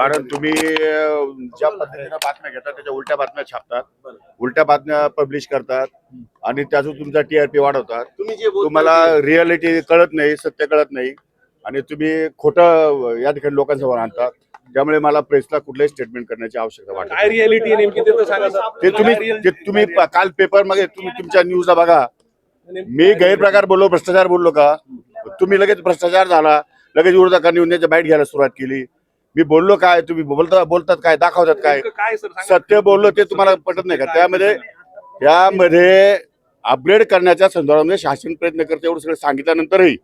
कारण तुम्ही ज्या पद्धतीनं बातम्या घेतात त्याच्या उलट्या बातम्या छापतात. उलट्या बातम्या पब्लिश करतात आणि त्यातून तुमचा टीआरपी वाढवतात. तुम्ही जे बोलताय तुम्हाला रियालिटी कळत नाही सत्य कळत नाही आणि तुम्ही खोटं या ठिकाणी लोकांसमोर आणतात. त्यामुळे मला प्रेसला कुठलंही स्टेटमेंट करण्याची आवश्यकता वाटत. रियालिटी आहे नेमकी ते तुम्ही ते तुम्ही काल पेपरमध्ये तुम्ही तुमच्या न्यूजला बघा. मी गैरप्रकार बोललो भ्रष्टाचार बोललो का? तुम्ही लगेच भ्रष्टाचार झाला लगेच विरोधकांनी येऊन त्याच्या बाईट घ्यायला सुरुवात केली. मी बोललो काय तुम्ही बोलता बोलतात काय दाखवतात काय. सत्य बोललो ते तुम्हाला पटत नाही का? त्यामध्ये त्यामध्ये अपग्रेड करण्याच्या संदर्भामध्ये शासन प्रयत्न करते एवढं सगळं सांगितल्यानंतरही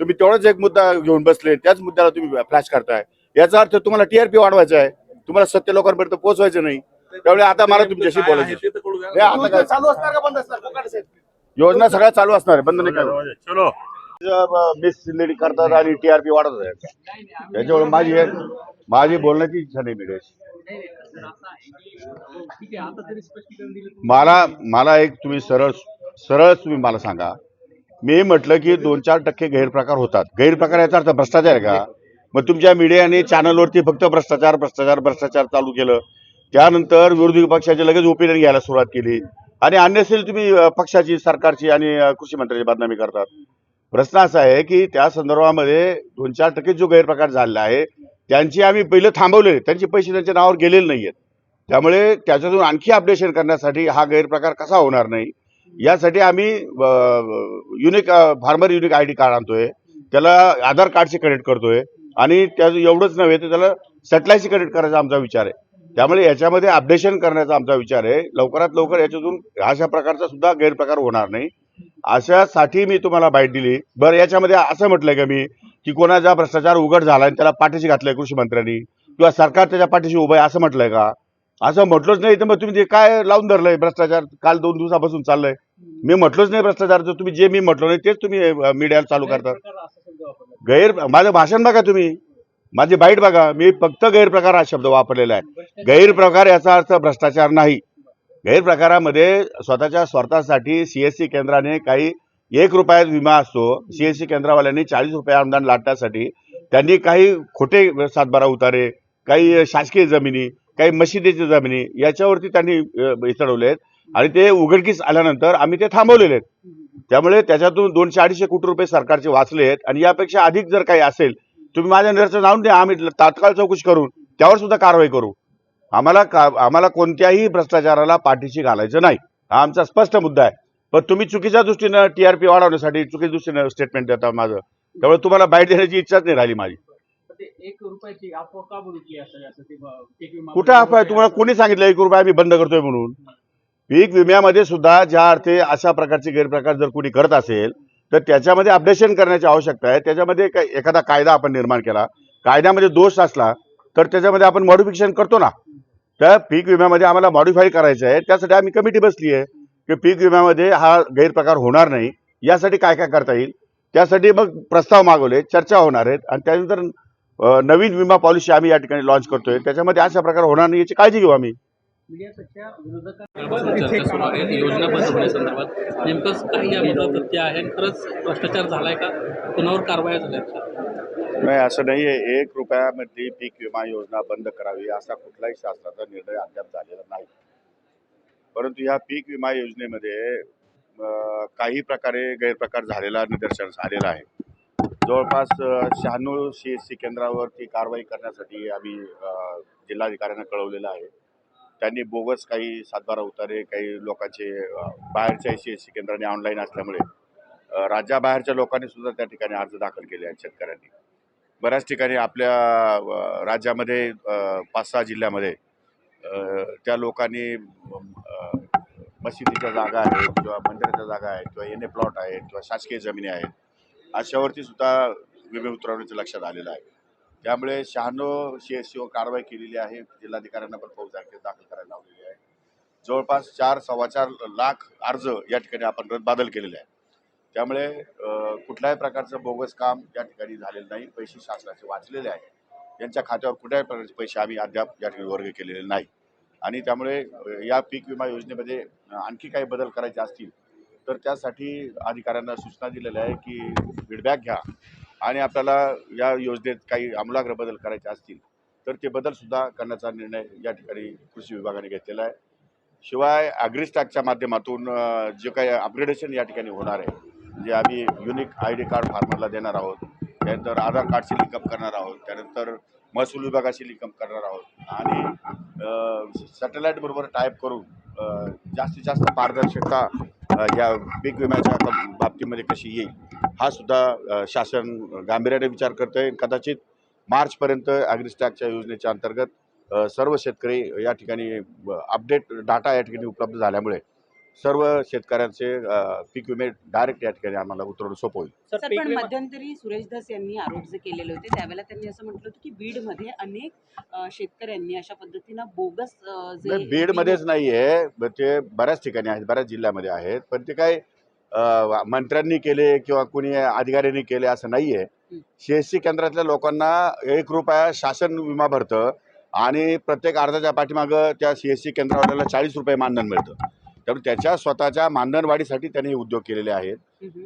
तुम्ही तेवढाच एक मुद्दा घेऊन बसले त्याच मुद्द्याला तुम्ही फ्लॅश करताय. याचा अर्थ तुम्हाला टीआरपी वाढवायचा आहे. तुम्हाला सत्य लोकांपर्यंत पोहोचवायचं नाही. त्यामुळे आता मला तुमच्याशी बोलायचं? योजना सगळ्या चालू असणार आहे. बंद नाही काय चलो करतात आणि टीआरपी वाढत आहे त्याच्यामुळे माझी माझी बोलण्याची इच्छा नाही मिळेल मला मला एक तुम्ही सरळ सरळ तुम्ही मला सांगा. मी म्हटलं की दोन चार टक्के गैरप्रकार होतात. गैरप्रकार याचा अर्थ भ्रष्टाचार आहे का? मग तुमच्या मीडियाने चॅनलवरती फक्त भ्रष्टाचार भ्रष्टाचार भ्रष्टाचार चालू केलं. त्यानंतर विरोधी पक्षाचे लगेच ओपिनियन घ्यायला सुरुवात केली. आणि अन्यसेल तुम्ही पक्षाची सरकारची आणि कृषी मंत्र्याची बदनामी करतात. प्रश्न असा आहे की त्या संदर्भामध्ये दोन चार टक्के जो गैरप्रकार झालेला आहे त्यांची आम्ही पहिलं थांबवले त्यांचे पैसे त्यांच्या नावावर गेलेले नाही आहेत त्यामुळे त्याच्यातून आणखी अपडेशन करण्यासाठी हा गैरप्रकार कसा होणार नाही? यासाठी आम्ही unique farmer unique I D card आणतोय. त्याला आधार कार्डशी कनेक्ट करतोय. आणि त्या एवढंच नव्हे तर त्याला सॅटेलाईटशी कनेक्ट करायचा आमचा विचार आहे. त्यामुळे याच्यामध्ये अपडेशन करण्याचा आमचा विचार आहे. लवकरात लवकर याच्यातून अशा प्रकारचा सुद्धा गैरप्रकार होणार नाही. अशासाठी मी तुम्हाला बाईट दिली. बरं याच्यामध्ये असं म्हटलंय का मी की कोणाचा भ्रष्टाचार उघड झाला आणि त्याला पाठीशी घातलंय कृषी मंत्र्यांनी किंवा सरकार त्याच्या पाठीशी उभं आहे असं म्हटलंय का? असं म्हटलंच नाही तर मग तुम्ही ते काय लावून धरलंय भ्रष्टाचार? काल दोन दिवसापासून चाललंय. मी म्हटलंच नाही भ्रष्टाचार तर तुम्ही जे मी म्हटलं नाही तेच तुम्ही मीडियाला चालू करतात गैर माझं भाषण बघा तुम्ही. माझी बाईट बघा. मी फक्त गैरप्रकार हा शब्द वापरलेला आहे. गैरप्रकार याचा अर्थ भ्रष्टाचार नाही. गैरप्रकारामध्ये स्वतःच्या स्वार्थासाठी सी एस सी केंद्राने काही एक रुपयात विमा असतो. सी एस सी केंद्रावाल्यांनी चाळीस रुपये अनुदान लाटण्यासाठी त्यांनी काही खोटे सातबारा उतारे काही शासकीय जमिनी काही मशिदीच्या जमिनी याच्यावरती त्यांनी अ, चढवले आहेत आणि ते उघडकीस आल्यानंतर आम्ही ते थांबवलेले आहेत. त्यामुळे त्याच्यातून दोनशे अडीचशे कोटी रुपये सरकारचे वाचले आहेत आणि यापेक्षा अधिक जर काही असेल तुम्ही माझ्या निर्णय आणून द्या. आम्ही तात्काळ चौकशी करून त्यावर सुद्धा कारवाई करू. आम्हाला का आम्हाला कोणत्याही भ्रष्टाचाराला पाठीशी घालायचं नाही. हा आमचा स्पष्ट मुद्दा आहे. पण तुम्ही चुकीच्या दृष्टीनं टीआरपी वाढवण्यासाठी चुकीच्या दृष्टीनं स्टेटमेंट देता माझं. त्यामुळे तुम्हाला बाईट देण्याची इच्छाच नाही राहिली माझी. कुठं अफवा आहे? तुम्हाला कोणी सांगितलं एक रुपया आम्ही बंद करतोय म्हणून? पीक विम्यामध्ये सुद्धा ज्या अर्थी अशा प्रकारचे गैरप्रकार जर कोणी करत असेल तर त्याच्यामध्ये अपडेशन करण्याची आवश्यकता आहे. त्याच्यामध्ये एखादा कायदा आपण निर्माण केला कायद्यामध्ये दोष असला तर त्याच्यामध्ये आपण मॉडिफिकेशन करतो ना. त्या पीक विम्यामध्ये आम्हाला मॉडिफाय करायचं आहे. त्यासाठी आम्ही कमिटी बसली आहे की पीक विम्यामध्ये हा गैरप्रकार होणार नाही. यासाठी काय काय करता येईल? त्यासाठी मग प्रस्ताव मागवले चर्चा होणार आहेत आणि त्यानंतर नवीन विमा पॉलिसी आम्ही या ठिकाणी लॉन्च करतोय. त्याच्यामध्ये अशा प्रकार होणार नाही याची काळजी घेऊ आम्ही. नेमकं काही तथ्य आहे? खरंच भ्रष्टाचार झालाय का? कुणावर कारवाया झाल्यात का? नाही असं नाही आहे. एक रुपयामध्ये पीक विमा योजना बंद करावी असा कुठलाही शासनाचा निर्णय अद्याप झालेला नाही. परंतु ह्या पीक विमा योजनेमध्ये काही प्रकारे गैरप्रकार झालेला निदर्शनास आलेला आहे. जवळपास शहाण्णव सी एस सी केंद्रावरती कारवाई करण्यासाठी आम्ही जिल्हाधिकाऱ्यांना कळवलेलं आहे. त्यांनी बोगस काही सातबारा उतारे काही लोकांचे बाहेरच्या सी एस सी केंद्राने ऑनलाईन असल्यामुळे राज्याबाहेरच्या लोकांनी सुद्धा त्या ठिकाणी अर्ज दाखल केले आहेत शेतकऱ्यांनी. बऱ्याच ठिकाणी आपल्या राज्यामध्ये पाच सहा जिल्ह्यामध्ये त्या लोकांनी मशिदीच्या जागा आहेत किंवा मंदिराच्या जागा आहेत किंवा एन ए प्लॉट आहेत किंवा शासकीय जमिनी आहेत अशावरती सुद्धा विमे उतरवण्याचं लक्षात आलेलं आहे. त्यामुळे शहाण्णव सी एस सीओ कारवाई केलेली आहे जिल्हाधिकाऱ्यांना पण फौज दाखल दाखल करायला लावलेली आहे. जवळपास चार सव्वा चार लाख अर्ज या ठिकाणी आपण रद्दबादल केलेले आहे त्यामुळे कुठल्याही प्रकारचं बोगस काम या ठिकाणी झालेलं नाही. पैसे शासनाचे वाचलेले आहेत. यांच्या खात्यावर कुठल्याही प्रकारचे पैसे आम्ही अद्याप या ठिकाणी वर्ग केलेले नाही. आणि त्यामुळे या पीक विमा योजनेमध्ये आणखी काही बदल करायचे असतील तर त्यासाठी अधिकाऱ्यांना सूचना दिलेल्या आहे की फीडबॅक घ्या. आणि आपल्याला या योजनेत काही आमूलाग्र बदल करायचे असतील तर ते बदलसुद्धा करण्याचा निर्णय या ठिकाणी कृषी विभागाने घेतलेला आहे. शिवाय ॲग्रिस्टॅकच्या माध्यमातून जे काही अपग्रेडेशन या ठिकाणी होणार आहे जे आम्ही युनिक आय डी कार्ड फार्मरला देणार आहोत. त्यानंतर आधार कार्डशी लिंकअप करणार आहोत. त्यानंतर महसूल विभागाशी लिंकअप करणार आहोत. आणि सॅटेलाईटबरोबर टाईप करून जास्तीत जास्त पारदर्शकता या पीक विम्याच्या बाबतीमध्ये कशी येईल हा सुद्धा शासन गांभीर्याने विचार करतं आहे कदाचित मार्चपर्यंत ॲग्रिस्टॅकच्या योजनेच्या अंतर्गत सर्व शेतकरी या ठिकाणी अपडेट डाटा या ठिकाणी उपलब्ध झाल्यामुळे सर्व शेतकऱ्यांचे पीक विमे डायरेक्ट या ठिकाणी आम्हाला उतरवणं सोपं होईल. सर पण मध्यंतरी सुरेश धस यांनी आरोप जे केलेले होते त्यावेळेला त्यांनी असं म्हटलं होतं की बीडमध्ये अनेक अ, शेतकऱ्यांनी अशा पद्धतीनं बोगस अ, जे नाही, बीडमध्येच नाही आहे ते बऱ्याच ठिकाणी आहेत बऱ्याच जिल्ह्यामध्ये आहेत पण ते काय अ, मंत्र्यांनी केले किंवा कोणी अधिकाऱ्यांनी केले असं नाही आहे हं. सी एस सी केंद्रातल्या लोकांना एक रुपया शासन विमा भरतं आणि प्रत्येक अर्जाच्या पाठीमागं त्या सी एस सी केंद्रावाल्याला चाळीस रुपये मानधन मिळतं. त्यामुळे त्याच्या स्वतःच्या मानधन वाढीसाठी त्यांनी हे उद्योग केलेले आहेत.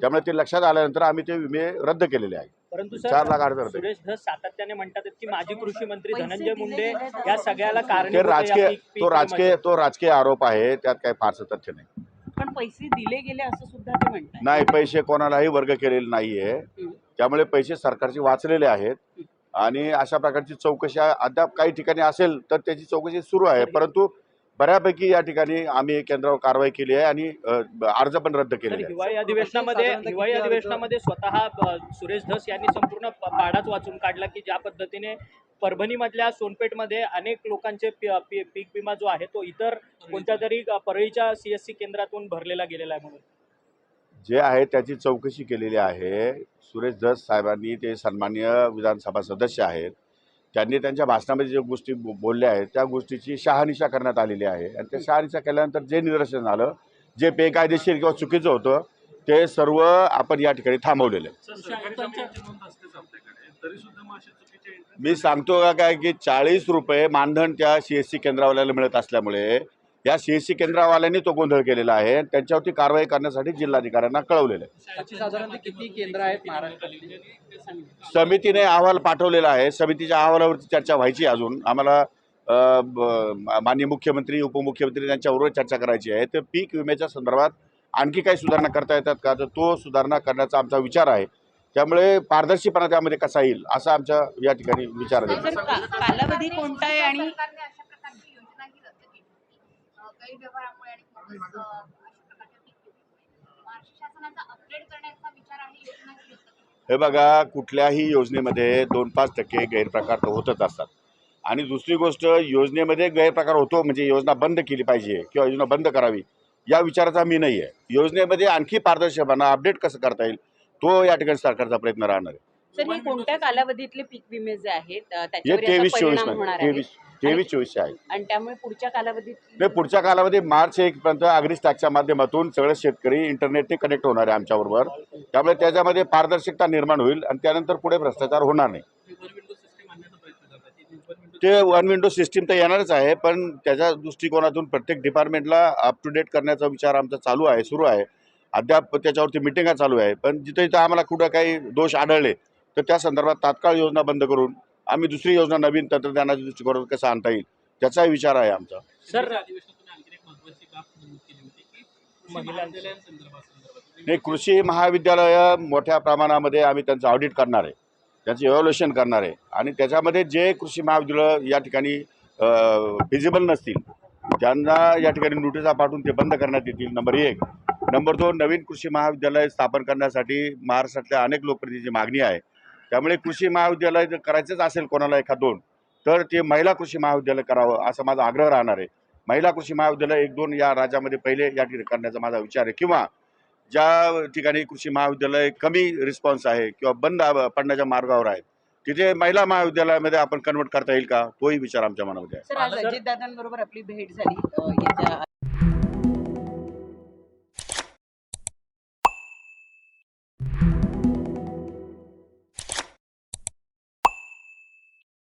त्यामुळे ते लक्षात आल्यानंतर आम्ही ते विमे रद्द केलेले आहेत. परंतु चार सर लाख अर्ज सुरेश धस सातत्याने म्हणतात की माजी कृषी मंत्री धनंजय मुंडे या सगळ्याला या राजकीय तो राजकीय. तो राजकीय आरोप आहे त्यात काही फारसं तथ्य नाही. पण पैसे दिले गेले असं सुद्धा ते म्हणतात नाही पैसे कोणालाही वर्ग केलेले नाहीये. त्यामुळे पैसे सरकारचे वाचलेले आहेत. आणि अशा प्रकारची चौकशी अद्याप काही ठिकाणी असेल तर त्याची चौकशी सुरू आहे. परंतु बऱ्यापैकी या ठिकाणी आम्ही केंद्रावर कारवाई केली आहे आणि अर्ज पण रद्द आहेत. हिवाळी अधिवेशनामध्ये हिवाळी अधिवेशनामध्ये स्वतः सुरेश धस यांनी संपूर्ण प- पाडाच वाचून काढला की ज्या पद्धतीने परभणीमधल्या सोनपेठमध्ये अनेक लोकांचे पीक विमा जो आहे तो इतर कोणत्या तरी परळीच्या सीएससी केंद्रातून भरलेला गेलेला आहे म्हणून. जे आहे त्याची चौकशी केलेली आहे. सुरेश धस साहेबांनी ते सन्मान्य विधानसभा सदस्य आहेत. त्यांनी त्यांच्या भाषणामध्ये ज्या गोष्टी बोलल्या आहेत त्या गोष्टीची शहानिशा करण्यात आलेली आहे. आणि त्या शहानिशा केल्यानंतर जे निदर्शन आलं जे बेकायदेशीर किंवा चुकीचं होतं ते सर्व आपण या ठिकाणी थांबवलेलं आहे. मी सांगतो का काय की चाळीस रुपये मानधन त्या सी एस सी केंद्रावाल्याला मिळत असल्यामुळे या सी एस सी केंद्रावाल्यांनी तो गोंधळ केलेला आहे. त्यांच्यावरती कारवाई करण्यासाठी जिल्हाधिकाऱ्यांना कळवलेलं आहे. साधारणतः किती केंद्र आहेत महाराष्ट्रात समितीने अहवाल पाठवलेला आहे. समितीच्या अहवालावरती चर्चा व्हायची अजून. आम्हाला माननीय मुख्यमंत्री उपमुख्यमंत्री यांच्याबरोबर चर्चा करायची आहे. तर पीक विम्याच्या संदर्भात आणखी काही सुधारणा करता येतात का? तर तो सुधारणा करण्याचा आमचा विचार आहे. त्यामुळे पारदर्शीपणा त्यामध्ये कसा येईल? असा आमच्या या ठिकाणी विचार आहे सर का- कालावधी कोणता आहे आणि सरकारने अशा प्रकारची योजनाही रद्द केली होती अं, गैरव्यवहारामुळे आणि. महाराष्ट्र शासनाचा करण्याचा विचार आहे ही हे बघा कुठल्याही योजनेमध्ये दोन पाच टक्के गैरप्रकार तर होतच असतात. आणि दुसरी गोष्ट योजनेमध्ये गैरप्रकार होतो म्हणजे योजना बंद केली पाहिजे किंवा योजना बंद करावी या विचाराचा मी नाही आहे योजनेमध्ये आणखी पारदर्शकपणा अपडेट कसं करता येईल तो या ठिकाणी सरकारचा प्रयत्न राहणार आहे. सर हे कोणत्या कालावधीतले पीक विमे जे आहेत अ, हे त्याच्यावर याचा तेवीस चोवीस परिणाम होणार आहे? तेवीस तेवीस चोवीसचे आहे. आणि त्यामुळे पुढच्या कालावधीत नाही पुढच्या कालामध्ये मार्च एक पर्यंत अग्रिस्टॅकच्या माध्यमातून सगळे शेतकरी इंटरनेटने कनेक्ट होणार आहे आमच्याबरोबर. त्यामुळे त्याच्यामध्ये पारदर्शकता निर्माण होईल आणि त्यानंतर पुढे भ्रष्टाचार होणार नाही. ते वन विंडो सिस्टीम तर येणारच आहे पण त्याच्या दृष्टिकोनातून प्रत्येक डिपार्टमेंटला अप टू डेट करण्याचा विचार आमचा चालू आहे सुरू आहे. अद्याप त्याच्यावरती मिटिंगा चालू आहे. पण जिथे जिथं आम्हाला कुठं काही दोष आढळले तर त्या संदर्भात तात्काळ योजना बंद करून आम्ही दुसरी योजना नवीन तंत्रज्ञानाच्या दृष्टिकोनातून कसं आणता येईल त्याचाही विचार आहे आमचा. सर नाही कृषी महाविद्यालयं मोठ्या प्रमाणामध्ये आम्ही त्यांचं ऑडिट करणार आहे. त्याचं इव्हॅल्युएशन करणार आहे. आणि त्याच्यामध्ये जे कृषी महाविद्यालय या ठिकाणी फिजिबल नसतील त्यांना या ठिकाणी नोटिसा पाठवून ते बंद करण्यात येतील नंबर एक. नंबर दोन नवीन कृषी महाविद्यालय स्थापन करण्यासाठी महाराष्ट्रातल्या अनेक लोकप्रतिनिधीची मागणी आहे. त्यामुळे कृषी महाविद्यालय जर करायचंच असेल कोणाला एखाद दोन तर ते महिला कृषी महाविद्यालय करावं असा माझा आग्रह राहणार आहे. महिला कृषी महाविद्यालय एक दोन या राज्यामध्ये पहिले या ठिकाणी करण्याचा माझा विचार आहे. किंवा ज्या ठिकाणी कृषी महाविद्यालय कमी रिस्पॉन्स आहे किंवा बंद पडण्याच्या मार्गावर आहेत तिथे महिला महाविद्यालयामध्ये आपण कन्वर्ट करता येईल का? तोही विचार आमच्या मनामध्ये आहे. आपली भेट झाली.